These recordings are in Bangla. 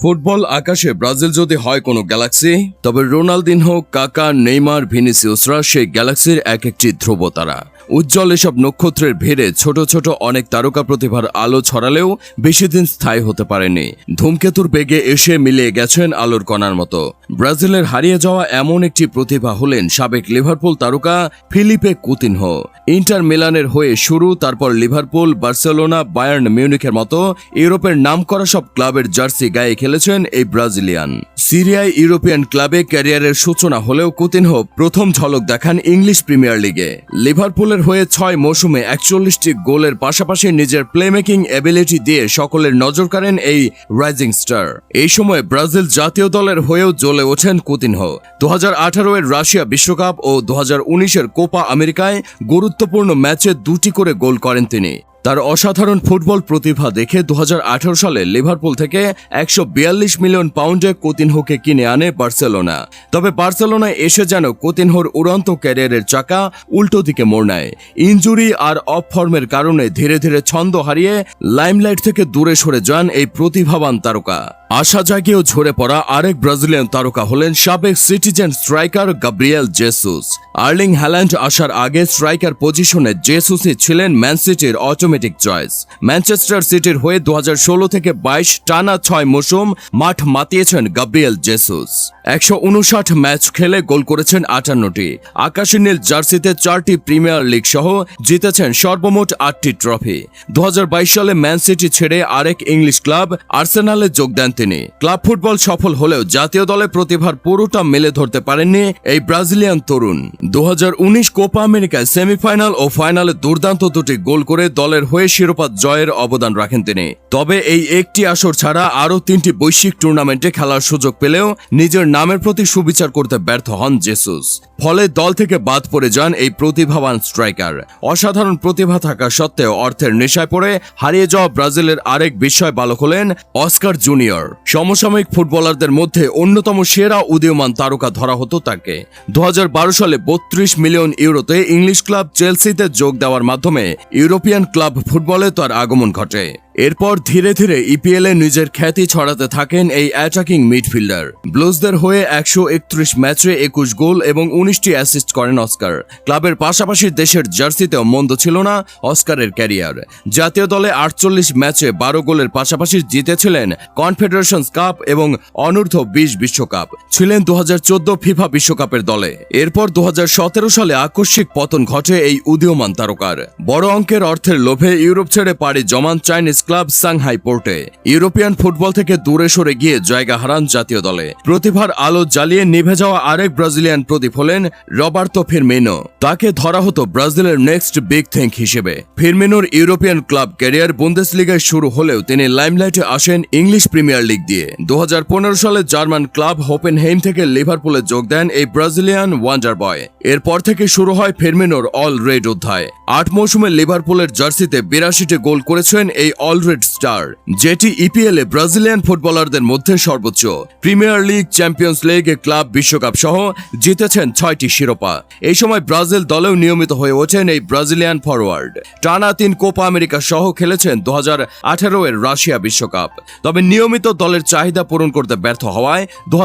ফুটবল আকাশে ব্রাজিল যদি হয় কোনো গ্যালাক্সি, তবে রোনালদিনহো, কাকা, নেইমার ভিনিসিউসরা সেই গ্যালাক্সির এক একটি ধ্রুব তারা উজ্জ্বল এসব নক্ষত্রের ভেড়ে ছোট ছোট অনেক তারকা প্রতিভার আলো ছড়ালেও বেশি দিন স্থায়ী হতে পারেনি। ধূমকেতুর বেগে এসে মিলিয়ে গেছেন আলোর কণার মতো। ব্রাজিলের হারিয়ে যাওয়া এমন একটি প্রতিভা হলেন সাবেক লিভারপুল তারকা ফিলিপে কুতিনহো। ইন্টার মিলানের হয়ে শুরু, তারপর লিভারপুল, বার্সেলোনা, বায়ার্ন মিউনিখের মতো ইউরোপের নামকরা সব ক্লাবের জার্সি গায়ে খেলেছেন এই ব্রাজিলিয়ান। সিরিয়ায় ইউরোপিয়ান ক্লাবে ক্যারিয়ারের সূচনা হলেও কুতিনহো প্রথম ঝলক দেখান ইংলিশ প্রিমিয়ার লিগে। লিভারপুলের হয়ে ছয় মৌসুমে একচল্লিশটি গোলের পাশাপাশি নিজের প্লেমেকিং এবিলিটি দিয়ে সকলের নজর কাড়েন এই রাইজিং স্টার। এই সময় ব্রাজিল জাতীয় দলের হয়েও জ্বলে ওঠেন কুতিনহো দু হাজার এর রাশিয়া বিশ্বকাপ ও দু উনিশের কোপা আমেরিকায় গুরুত্বপূর্ণ ম্যাচে দুটি করে গোল করেন তিনি। তার অসাধারণ ফুটবল প্রতিভা দেখে দুহাজার আঠারো সালে লিভারপুল থেকে একশো বিয়াল্লিশ মিলিয়ন পাউন্ডে কোতিনহোকে কিনে আনে বার্সেলোনা। তবে বার্সেলোনায় এসে যেন কোতিনহোর উড়ন্ত ক্যারিয়ারের চাকা উল্টো দিকে মোড় নেয়। ইঞ্জুরি আর অফ ফর্মের কারণে ধীরে ধীরে ছন্দ হারিয়ে লাইমলাইট থেকে দূরে সরে যান এই প্রতিভাবান তারকা। আশা জাগিয়েও ঝরে পড়া আরেক ব্রাজিলিয়ান তারকা হলেন সাবেক citizen striker Gabriel Jesus. Erling Haaland আসার আগে স্ট্রাইকার পজিশনে জেসুসই ছিলেন ম্যান সিটির অটোমেটিক চয়েস ম্যানচেস্টার সিটির হয়ে দুহাজার ষোলো থেকে বাইশ টানা ছয় মৌসুম মাঠ মাতিয়েছেন গাব্রিয়েল জেসুস। একশো উনষাট ম্যাচ খেলে গোল করেছেন আটান্নটি। আকাশী নীল জার্সিতে চারটি প্রিমিয়ার লিগ সহ জিতেছেন সর্বমোট আটটি ট্রফি। দু হাজার বাইশ সালে ম্যান সিটি ছেড়ে আরেক ইংলিশ ক্লাব আর্সেনালে যোগ দেন তিনি। ক্লাব ফুটবল সফল হলেও জাতীয় দলে প্রতিভার পুরোটা মেলে ধরতে পারেননি এই ব্রাজিলিয়ান তরুণ। দু হাজার উনিশ কোপা আমেরিকায় সেমিফাইনাল ও ফাইনালে দুর্দান্ত দুটি গোল করে দলের হয়ে শিরোপা জয়ের অবদান রাখেন তিনি। তবে এই একটি আসর ছাড়া আরও তিনটি বৈশ্বিক টুর্নামেন্টে খেলার সুযোগ পেলেও নিজের নামের প্রতি সুবিচার করতে ব্যর্থ হন জেসুস। ফলে দল থেকে বাদ পড়ে যান এই প্রতিভাবান স্ট্রাইকার। অসাধারণ প্রতিভা থাকা সত্ত্বেও অর্থের নেশায় পড়ে হারিয়ে যাওয়া ব্রাজিলের আরেক বিস্ময় বালক হলেন অস্কার জুনিয়র। সমসাময়িক ফুটবলারদের মধ্যে অন্যতম সেরা উদীয়মান তারকা ধরা হতো তাকে। দু হাজার বারো সালে বত্রিশ মিলিয়ন ইউরোতে ইংলিশ ক্লাব চেলসিতে যোগ দেওয়ার মাধ্যমে ইউরোপিয়ান ক্লাব ফুটবলে তার আগমন ঘটে। এরপর ধীরে ধীরে ইপিএল এ নিজের খ্যাতি ছড়াতে থাকেন এই অ্যাটাকিং মিডফিল্ডার ব্লুজদের হয়ে একশো একত্রিশ ম্যাচে একুশ গোল এবং উনিশটি অ্যাসিস্ট করেন অস্কার। ক্লাবের পাশাপাশি দেশের জার্সিতেও মন্দ ছিল না অস্কারের ক্যারিয়ার। জাতীয় দলে আটচল্লিশ ম্যাচে বারো গোলের পাশাপাশি জিতেছিলেন কনফেডারেশন কাপ এবং অনূর্ধ্ব বিশ বিশ্বকাপ। ছিলেন দু হাজার চোদ্দ ফিফা বিশ্বকাপের দলে। এরপর দু হাজার সতেরো সালে আকস্মিক পতন ঘটে এই উদীয়মান তারকার। বড় অঙ্কের অর্থের লোভে ইউরোপ ছেড়ে পাড়ি জমান চাইনিজ ক্লাব সাংহাই পোর্টে। ইউরোপিয়ান ফুটবল থেকে দূরে সরে গিয়ে জায়গা হারান জাতীয় দলে। প্রতিভার আলো জ্বালিয়ে নিভে যাওয়া আরেক ব্রাজিলিয়ান প্রদীপ হলেন রবার্তো ফিরমিনো। তাকে ধরা হতো ব্রাজিলের নেক্সট বিগ থিঙ্ক হিসেবে। ফিরমিনোর ইউরোপিয়ান ক্লাব ক্যারিয়ার বুন্দেস লিগায় শুরু হলেও তিনি লাইমলাইটে আসেন ইংলিশ প্রিমিয়ার লিগ দিয়ে। দু হাজার পনেরো সালে জার্মান ক্লাব হোপেন হোপেনহেইম থেকে লিভারপুলে যোগ দেন এই ব্রাজিলিয়ান ওয়ান্ডার বয় এরপর থেকে শুরু হয় ফেরমিনোর অল রেড অধ্যায়। আট মৌসুমে লিভারপুলের জার্সিতে বিরাশিটি গোল করেছেন এই অল রেড স্টার, যেটি ইপিএল এ ব্রাজিলিয়ান ফুটবলারদের মধ্যে সর্বোচ্চ। Premier league, champions league club বিশ্বকাপ সহ জিতেছেন ছয়টি শিরোপা। এই সময় ব্রাজিল দলেও নিয়মিত হয়ে ওঠেন এই ব্রাজিলিয়ান ফরওয়ার্ড টানা তিন কোপা আমেরিকা সহ খেলেছেন দু হাজার আঠেরো এর রাশিয়া বিশ্বকাপ। তবে নিয়মিত দলের চাহিদা পূরণ করতে ব্যর্থ হওয়ায় দু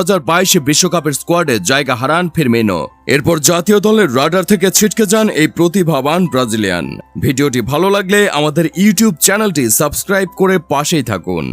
বিশ্বকাপের স্কোয়াডে জায়গা হারান ফিরমিনো। এরপর জাতীয় দলের রাডার থেকে ছিটকে যান এই প্রতিভাবান ব্রাজিলিয়ান। ভিডিওটি ভালো লাগলে আমাদের ইউটিউব চ্যানেলটি সাবস্ক্রাইব করে পাশেই থাকুন।